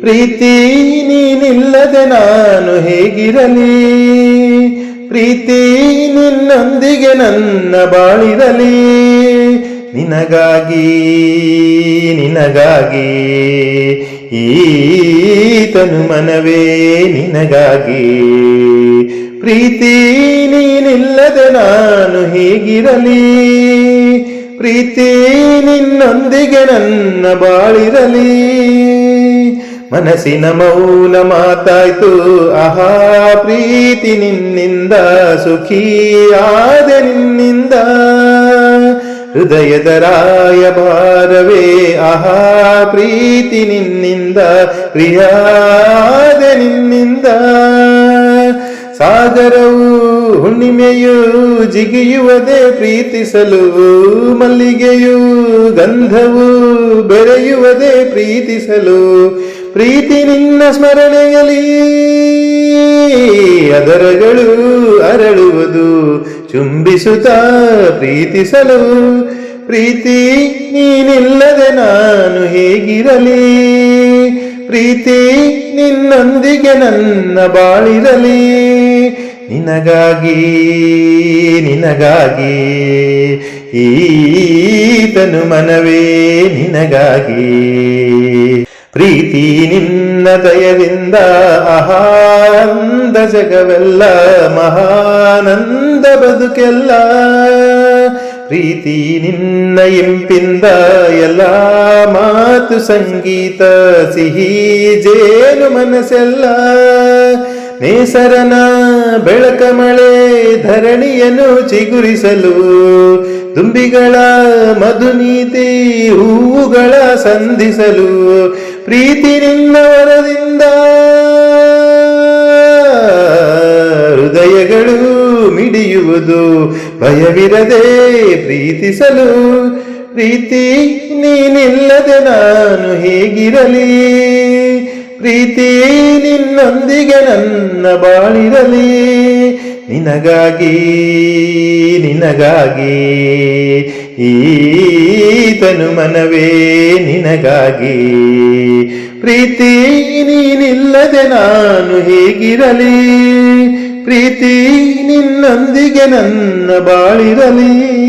ಪ್ರೀತಿ ನೀನಿಲ್ಲದೆ ನಾನು ಹೇಗಿರಲಿ? ಪ್ರೀತಿ ನಿನ್ನೊಂದಿಗೆ ನನ್ನ ಬಾಳಿರಲಿ? ನಿನಗಾಗಿ ನಿನಗಾಗಿ ಈತನು ಮನವೇ ನಿನಗಾಗಿ. ಪ್ರೀತಿ ನೀನಿಲ್ಲದೆ ನಾನು ಹೇಗಿರಲಿ? ಪ್ರೀತಿ ನಿನ್ನೊಂದಿಗೆ ನನ್ನ ಬಾಳಿರಲಿ? ಮನಸ್ಸಿನ ಮೌನ ಮಾತಾಯ್ತು. ಆಹಾ, ಪ್ರೀತಿ ನಿನ್ನಿಂದ ಸುಖಿಯಾದೆ ನಿನ್ನಿಂದ. ಹೃದಯದ ರಾಯಭಾರವೇ ಆಹಾ, ಪ್ರೀತಿ ನಿನ್ನಿಂದ ಪ್ರಿಯಾದೆ ನಿನ್ನಿಂದ. ಸಾಗರವು ಹುಣ್ಣಿಮೆಯು ಜಿಗಿಯುವುದೇ, ಪ್ರೀತಿಸಲು ಮಲ್ಲಿಗೆಯು ಗಂಧವು ಬೆರೆಯುವುದೇ, ಪ್ರೀತಿಸಲು ಪ್ರೀತಿ ನಿನ್ನ ಸ್ಮರಣೆಯಲಿ ಅದರಗಳು ಅರಳುವುದು, ಚುಂಬಿಸುತ್ತಾ ಪ್ರೀತಿಸಲು. ಪ್ರೀತಿ ನೀನಿಲ್ಲದೆ ನಾನು ಹೇಗಿರಲಿ? ಪ್ರೀತಿ ನಿನ್ನೊಂದಿಗೆ ನನ್ನ ಬಾಳಿರಲಿ. ನಿನಗಾಗಿ ನಿನಗಾಗಿ ಈತನು ಮನವೇ, ನಿನಗಾಗಿ. ಪ್ರೀತಿ ನಿನ್ನ ದಯದಿಂದ ಆಹಾನಂದ ಜಗವೆಲ್ಲ ಮಹಾನಂದ ಬದುಕೆಲ್ಲ. ಪ್ರೀತಿ ನಿನ್ನ ಇಂಪಿಂದ ಎಲ್ಲ ಮಾತು ಸಂಗೀತ, ಸಿಹಿ, ಜೇನು ಮನಸ್ಸೆಲ್ಲ. ನೇಸರನ ಬೆಳಕ ಮಳೆ ಧರಣಿಯನ್ನು ಚಿಗುರಿಸಲು, ದುಂಬಿಗಳ ಮಧುನೀತಿ ಹೂವುಗಳ ಸಂಧಿಸಲು ಪ್ರೀತಿ ನಿನ್ನ ವರದಿಂದ. ಹೃದಯಗಳು ಮಿಡಿಯುವುದು ಭಯವಿರದೆ ಪ್ರೀತಿಸಲು. ಪ್ರೀತಿ ನೀನಿಲ್ಲದೆ ನಾನು ಹೇಗಿರಲಿ? ಪ್ರೀತಿ ನಿನ್ನೊಂದಿಗೆ ನನ್ನ ಬಾಳಿರಲಿ. ನಿನಗಾಗಿ ನಿನಗಾಗಿ ಈತನು ಮನವೇ ನಿನಗಾಗಿ. ಪ್ರೀತಿ ನೀನಿಲ್ಲದೆ ನಾನು ಹೇಗಿರಲಿ? ಪ್ರೀತಿ ನಿನ್ನೊಂದಿಗೆ ನನ್ನ ಬಾಳಿರಲಿ.